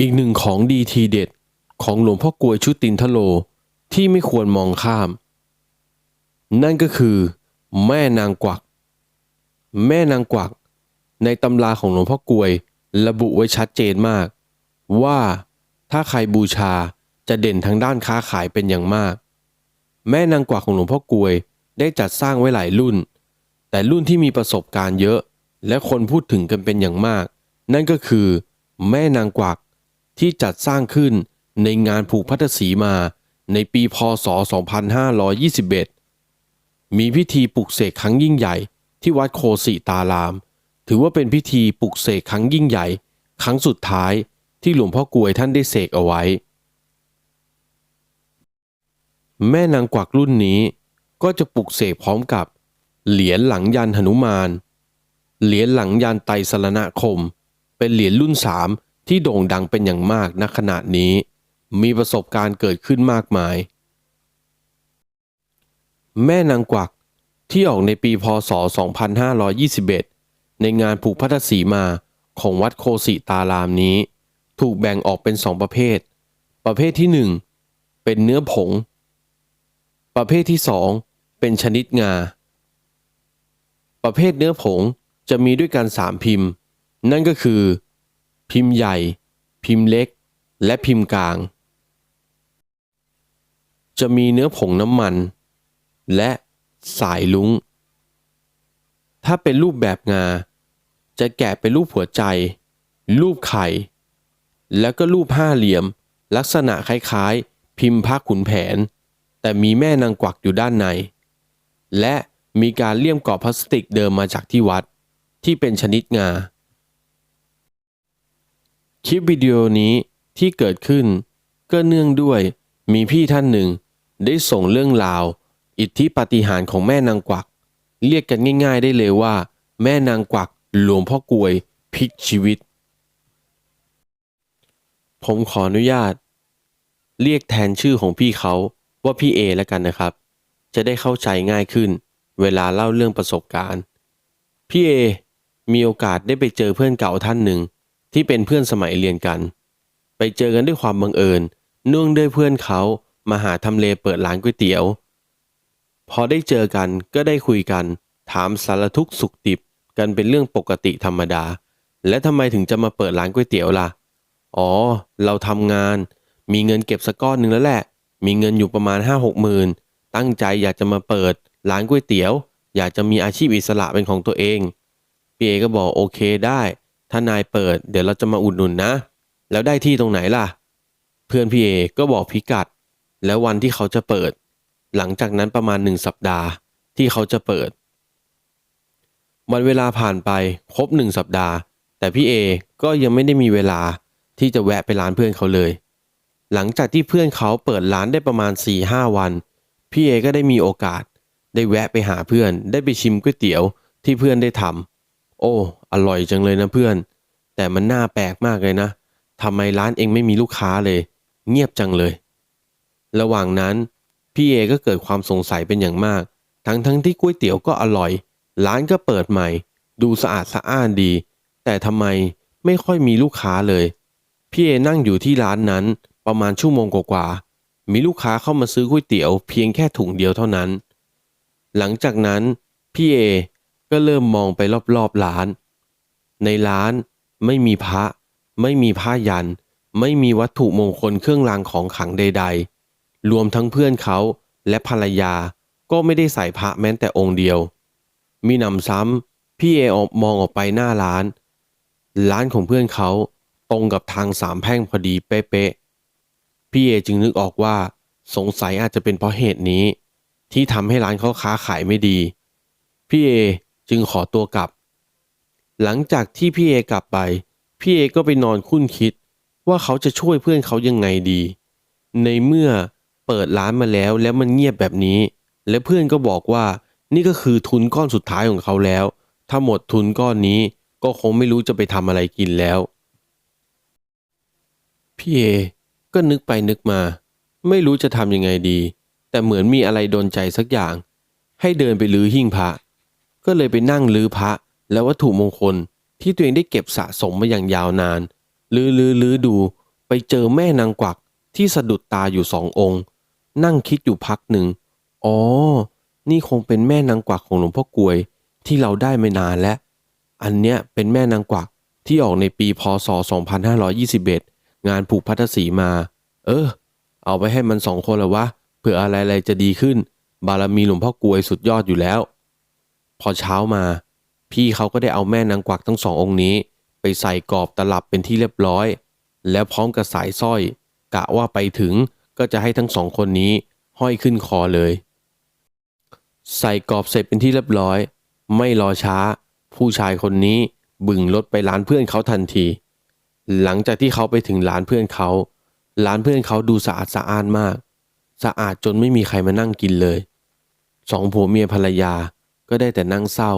อีกหนึ่งของดีทีเด็ดของหลวงพ่อกวยชุตินทโลที่ไม่ควรมองข้าม นั่นก็คือ แม่นางกวัก แม่นางกวัก ในตำราของหลวงพ่อกวย ระบุไว้ชัดเจนมาก ว่าถ้าใครบูชาจะเด่นทางด้านค้าขายเป็นอย่างมาก แม่นางกวักของหลวงพ่อกวยได้จัดสร้างไว้หลายรุ่น แต่รุ่นที่มีประสบการณ์เยอะ และคนพูดถึงกันเป็นอย่างมาก นั่นก็คือ แม่นางกวัก ที่จัดสร้างขึ้นในงานผูกพัทสีมาในปีพศ 2521 มีพิธีปลุกเสกครั้งยิ่งใหญ่ที่วัดโคสิตาราม ถือว่าเป็นพิธีปลุกเสกครั้งยิ่งใหญ่ ครั้งสุดท้ายที่หลวงพ่อกวยท่านได้เสกเอาไว้ แม่นางกวักรุ่นนี้ก็จะปลุกเสกพร้อมกับ เหรียญหลังยันหนุมาน เหรียญหลังยันไตสรณคม เป็นเหรียญรุ่นสาม ที่โด่งดังเป็นอย่างมากณขณะนี้ มีประสบการณ์เกิดขึ้นมากมาย แม่นางกวักที่ออกในปีพศ 2521 ในงานผูกพัทสีมาของวัดโคสิตารามนี้ ถูกแบ่งออกเป็นสองประเภท ประเภทที่หนึ่งเป็นเนื้อผง ประเภทที่สองเป็นชนิดงา ประเภทเนื้อผงจะมีด้วยกันสามพิมพ์ นั่นก็คือ พิมพ์ใหญ่ พิมพ์เล็ก และพิมพ์กลาง จะมีเนื้อผงน้ำมัน และสายลุงถ้าเป็นรูปแบบงา จะแกะเป็นรูปหัวใจ รูปไข่ แล้วก็รูปห้าเหลี่ยม ลักษณะคล้ายๆ พิมพ์พระขุนแผน แต่มีแม่นางกวักอยู่ด้านใน และมีการเลี่ยมกรอบพลาสติกเดิมมาจากที่วัดที่เป็นชนิดงา คลิปวิดีโอนี้ที่เกิดขึ้น ก็เนื่องด้วยมีพี่ท่านหนึ่ง ได้ส่งเรื่องราว อิทธิปาฏิหาริย์ของแม่นางกวัก เรียกกันง่าย ๆ ได้เลยว่า แม่นางกวักหลวงพ่อกวยพลิกชีวิต ผมขออนุญาต เรียกแทนชื่อของพี่เขาว่าพี่เอแล้วกันนะครับ จะได้เข้าใจง่ายขึ้น เวลาเล่าเรื่องประสบการณ์ พี่เอมีโอกาสได้ไปเจอเพื่อนเก่าท่านหนึ่ง ที่เป็นเพื่อนสมัยเรียนกัน ไปเจอกันด้วยความบังเอิญเนื่องด้วยเพื่อนเขามาหาทำเลเปิดร้านก๋วยเตี๋ยว พอได้เจอกันก็ได้คุยกัน ถามสารทุกสุขดิบกันเป็นเรื่องปกติธรรมดา และทำไมถึงจะมาเปิดร้านก๋วยเตี๋ยวล่ะ อ๋อ เราทำงาน มีเงินเก็บสักก้อนหนึ่งแล้วแหละ มีเงินอยู่ประมาณห้าหกหมื่นตั้งใจอยากจะมาเปิดร้านก๋วยเตี๋ยว อยากจะมีอาชีพอิสระเป็นของตัวเองพี่เอก็บอกโอเคได้ ถ้านายเปิดเดี๋ยวเราจะมาอุดหนุนนะ แล้วได้ที่ตรงไหนล่ะ เพื่อนพี่เอก็บอกพิกัด แล้ววันที่เขาจะเปิด หลังจากนั้นประมาณหนึ่งสัปดาห์ที่เขาจะเปิด วันเวลาผ่านไปครบหนึ่งสัปดาห์ แต่พี่เอก็ยังไม่ได้มีเวลาที่จะแวะไปร้านเพื่อนเขาเลย หลังจากที่เพื่อนเขาเปิดร้านได้ประมาณ4ี่ห้าวัน พี่เอก็ได้มีโอกาส ได้แวะไปหาเพื่อน ได้ไปชิมก๋วยเตี๋ยวที่เพื่อนได้ทำ โอ้ อร่อยจังเลยนะเพื่อน แต่มันน่าแปลกมากเลยนะทำไมร้านเองไม่มีลูกค้าเลย เงียบจังเลย ระหว่างนั้น พี่เอก็เกิดความสงสัยเป็นอย่างมาก ทั้งทั้งที่ก๋วยเตี๋ยวก็อร่อย ร้านก็เปิดใหม่ ดูสะอาดสะอ้านดี แต่ทำไมไม่ค่อยมีลูกค้าเลย พี่เอนั่งอยู่ที่ร้านนั้นประมาณชั่วโมงกว่าๆมีลูกค้าเข้ามาซื้อก๋วยเตี๋ยวเพียงแค่ถุงเดียวเท่านั้น หลังจากนั้นพี่เอ ก็เริ่มมองไปรอบๆร้าน ในร้านไม่มีพระ ไม่มีผ้ายัน ไม่มีวัตถุมงคลเครื่องรางของขลังใด ๆ รวมทั้งเพื่อนเขาและภรรยาก็ไม่ได้ใส่พระแม้แต่องค์เดียว มีหนำซ้ำพี่เอออกมองออกไปหน้าร้าน ร้านของเพื่อนเขาตรงกับทางสามแพร่งพอดีเป๊ะๆ พี่เอจึงนึกออกว่า สงสัยอาจจะเป็นเพราะเหตุนี้ ที่ทำให้ร้านเขาค้าขายไม่ดี พี่เอ จึงขอตัวกลับ หลังจากที่พี่เอกลับไป พี่เอก็ไปนอนคุ้นคิดว่าเขาจะช่วยเพื่อนเขายังไงดี ในเมื่อเปิดร้านมาแล้วแล้วมันเงียบแบบนี้ และเพื่อนก็บอกว่านี่ก็คือทุนก้อนสุดท้ายของเขาแล้ว ถ้าหมดทุนก้อนนี้ก็คงไม่รู้จะไปทำอะไรกินแล้ว พี่เอก็นึกไปนึกมา ไม่รู้จะทำยังไงดี แต่เหมือนมีอะไรโดนใจสักอย่าง ให้เดินไปลื้อหิ้งพระ ก็เลยไปนั่งลื้อพระและวัตถุมงคลที่ตัวเองได้เก็บสะสมมาอย่างยาวนานลื้อลื้อลื้อดูไปเจอแม่นางกวักที่สะดุดตาอยู่สององค์ นั่งคิดอยู่พักหนึ่งอ๋อ นี่คงเป็นแม่นางกวักของหลวงพ่อกวยที่เราได้ไม่นานแล้ว อันเนี้ยเป็นแม่นางกวักที่ออกในปีพศ 2521 งานผูกพัทธสีมา เออ เอาไปให้มันสองคนละวะเผื่ออะไรๆจะดีขึ้น บารมีหลวงพ่อกวยสุดยอดอยู่แล้ว พอเช้ามา พี่เขาก็ได้เอาแม่นางกวักทั้งสององค์นี้ ไปใส่กรอบตลับเป็นที่เรียบร้อย แล้วพร้อมกับสายสร้อย กะว่าไปถึงก็จะให้ทั้งสองคนนี้ห้อยขึ้นคอเลย ใส่กรอบเสร็จเป็นที่เรียบร้อย ไม่รอช้า ผู้ชายคนนี้บึงรถไปร้านเพื่อนเขาทันที หลังจากที่เขาไปถึงร้านเพื่อนเขา ร้านเพื่อนเขาดูสะอาดสะอ้านมาก สะอาดจนไม่มีใครมานั่งกินเลย สองผัวเมียภรรยา ก็ได้แต่นั่งเศร้า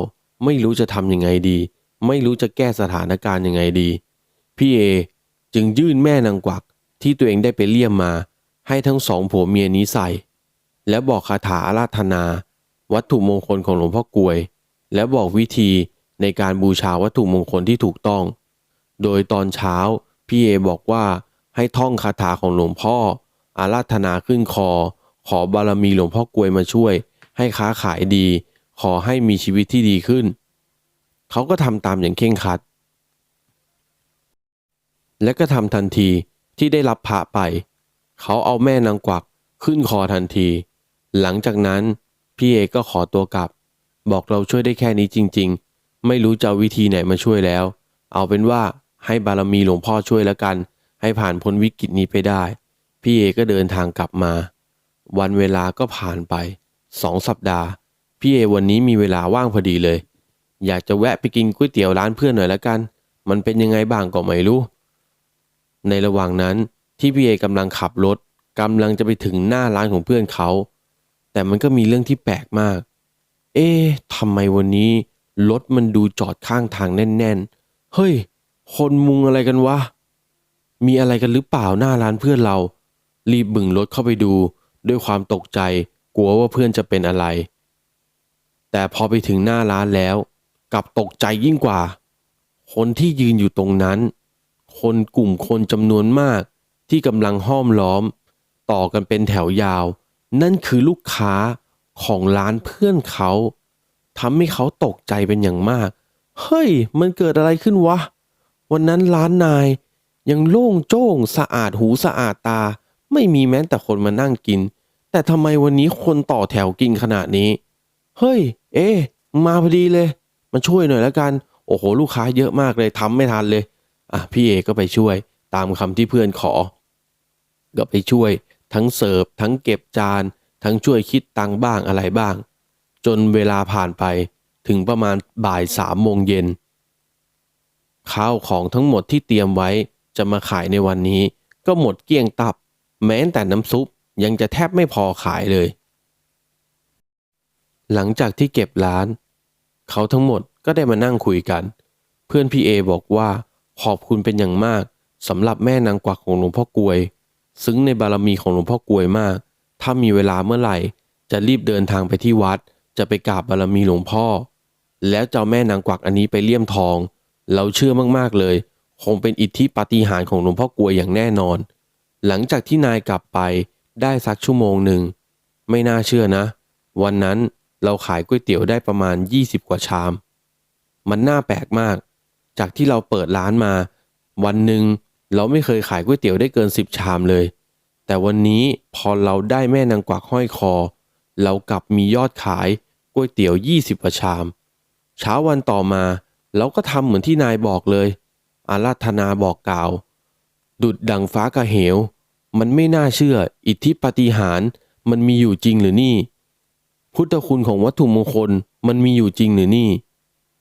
ไม่รู้จะทำยังไงดี ไม่รู้จะแก้สถานการณ์ยังไงดี พี่เอจึงยื่นแม่นางกวักที่ตัวเองได้ไปเลี่ยมมา ให้ทั้งสองผัวเมียนี้ใส่ และบอกคาถาอาราธนา วัตถุมงคลของหลวงพ่อกวย และบอกวิธีในการบูชาวัตถุมงคลที่ถูกต้อง โดยตอนเช้าพี่เอบอกว่าให้ท่องคาถาของหลวงพ่อ อาราธนาขึ้นคอ ขอบารมีหลวงพ่อกวยมาช่วย ให้ค้าขายดี ขอให้มีชีวิตที่ดีขึ้น เขาก็ทำตามอย่างเคร่งครัด และก็ทำทันทีที่ได้รับพระไป เขาเอาแม่นางกวักขึ้นคอทันที หลังจากนั้น พี่เอก็ขอตัวกลับ บอกเราช่วยได้แค่นี้จริง ๆ ไม่รู้จะวิธีไหนมาช่วยแล้ว เอาเป็นว่าให้บารมีหลวงพ่อช่วยแล้วกัน ให้ผ่านพ้นวิกฤตนี้ไปได้ พี่เอก็เดินทางกลับมา วันเวลาก็ผ่านไปสองสัปดาห์ พี่เอวันนี้มีเวลาว่างพอดีเลย อยากจะแวะไปกินก๋วยเตี๋ยวร้านเพื่อนหน่อยละกัน มันเป็นยังไงบ้างก็ไม่รู้ ในระหว่างนั้นที่พี่เอกำลังขับรถกำลังจะไปถึงหน้าร้านของเพื่อนเขา แต่มันก็มีเรื่องที่แปลกมาก เอ๊ะทำไมวันนี้รถมันดูจอดข้างทางแน่น ๆ เฮ้ย คนมุงอะไรกันวะ มีอะไรกันหรือเปล่าหน้าร้านเพื่อนเรา รีบบึ่งรถเข้าไปดู ด้วยความตกใจ กลัวว่าเพื่อนจะเป็นอะไร แต่พอไปถึงหน้าร้านแล้วกลับตกใจยิ่งกว่า คนที่ยืนอยู่ตรงนั้น คนกลุ่มคนจำนวนมาก ที่กำลังห้อมล้อม ต่อกันเป็นแถวยาว นั่นคือลูกค้าของร้านเพื่อนเขาทำให้เขาตกใจเป็นอย่างมาก เฮ้ย มันเกิดอะไรขึ้นวะ วันนั้นร้านนาย ยังโล่งโจ้งสะอาดหูสะอาดตา ไม่มีแม้แต่คนมานั่งกิน แต่ทำไมวันนี้คนต่อแถวกินขนาดนี้ เฮ้ย เอ๊มาพอดีเลยมาช่วยหน่อยแล้วกัน โอ้โห ลูกค้าเยอะมากเลยทำไม่ทันเลย อะ พี่เอก็ไปช่วยตามคำที่เพื่อนขอ ก็ไปช่วย ทั้งเสิร์ฟ ทั้งเก็บจาน ทั้งช่วยคิดตังบ้างอะไรบ้าง จนเวลาผ่านไปถึงประมาณบ่ายสามโมงเย็นข้าวของทั้งหมดที่เตรียมไว้จะมาขายในวันนี้ ก็หมดเกลี้ยงตับ แม้แต่น้ำซุปยังจะแทบไม่พอขายเลย หลังจากที่เก็บร้าน เขาทั้งหมดก็ได้มานั่งคุยกัน เพื่อนพี่เอบอกว่าขอบคุณเป็นอย่างมากสำหรับแม่นางกวักของหลวงพ่อกวย ซึ้งในบารมีของหลวงพ่อกวยมาก ถ้ามีเวลาเมื่อไหร่ จะรีบเดินทางไปที่วัด จะไปกราบบารมีหลวงพ่อ แล้วจะเอาแม่นางกวักอันนี้ไปเลี่ยมทอง เราเชื่อมากๆเลย คงเป็นอิทธิปาฏิหาริย์ของหลวงพ่อกวยอย่างแน่นอน หลังจากที่นายกลับไปได้สักชั่วโมงหนึ่งไม่น่าเชื่อนะ วันนั้น เราขายก๋วยเตี๋ยวได้ประมาณ 20 กว่าชาม มันน่าแปลกมาก จากที่เราเปิดร้านมา วันหนึ่งเราไม่เคยขายก๋วยเตี๋ยวได้เกิน 10 ชามเลย แต่วันนี้พอเราได้แม่นางกวักห้อยคอ เรากลับมียอดขายก๋วยเตี๋ยว 20กว่าชาม เช้าวันต่อมา เราก็ทำเหมือนที่นายบอกเลย อาราธนาบอกกล่าว ดุดดังฟ้ากระเหว มันไม่น่าเชื่อ อิทธิปฏิหารมันมีอยู่จริงหรือนี่ พุทธคุณของวัตถุมงคลมันมีอยู่จริงหรือนี่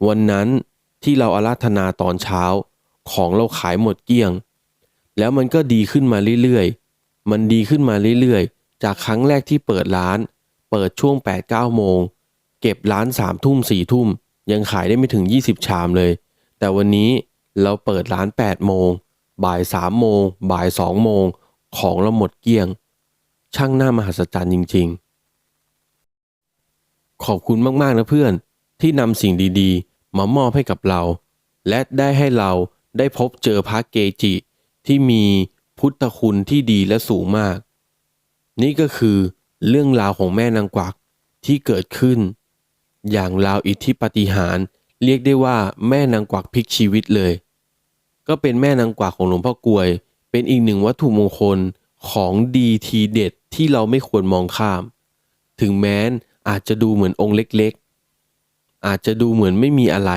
วันนั้นที่เราอาราธนาตอนเช้าของเราขายหมดเกลี้ยง แล้วมันก็ดีขึ้นมาเรื่อยๆ มันดีขึ้นมาเรื่อยๆ จากครั้งแรกที่เปิดร้าน เปิดช่วง 8-9 โมง เก็บร้าน3ทุ่ม4ทุ่ม ยังขายได้ไม่ถึง 20 ชามเลย แต่วันนี้เราเปิดร้าน 8 โมง บ่าย 3 โมง บ่าย 2 โมง ของเราหมดเกลี้ยง ช่างหน้ามหัศจรรย์จริง ๆ ขอบคุณมากๆนะเพื่อนที่นำสิ่งดีๆ มามอบให้กับเรา และได้ให้เราได้พบเจอพระเกจิ ที่มีพุทธคุณที่ดีและสูงมาก นี่ก็คือเรื่องราวของแม่นางกวักที่เกิดขึ้น อย่างราวอิทธิปฏิหาร เรียกได้ว่าแม่นางกวักพลิกชีวิตเลย ก็เป็นแม่นางกวักของหลวงพ่อกวย เป็นอีกหนึ่งวัตถุมงคลของดีทีเด็ดที่เราไม่ควรมองข้าม ถึงแม้น อาจจะดูเหมือนองค์เล็กๆ อาจจะดูเหมือนไม่มีอะไร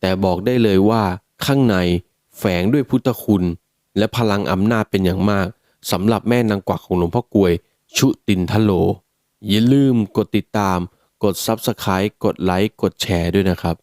แต่บอกได้เลยว่าข้างในแฝงด้วยพุทธคุณ และพลังอำนาจเป็นอย่างมากสำหรับแม่นางกวักของหลวงพ่อกลวย ชุตินทโล อย่าลืมกดติดตาม กด Subscribe กดไลค์ กดแชร์ด้วยนะครับ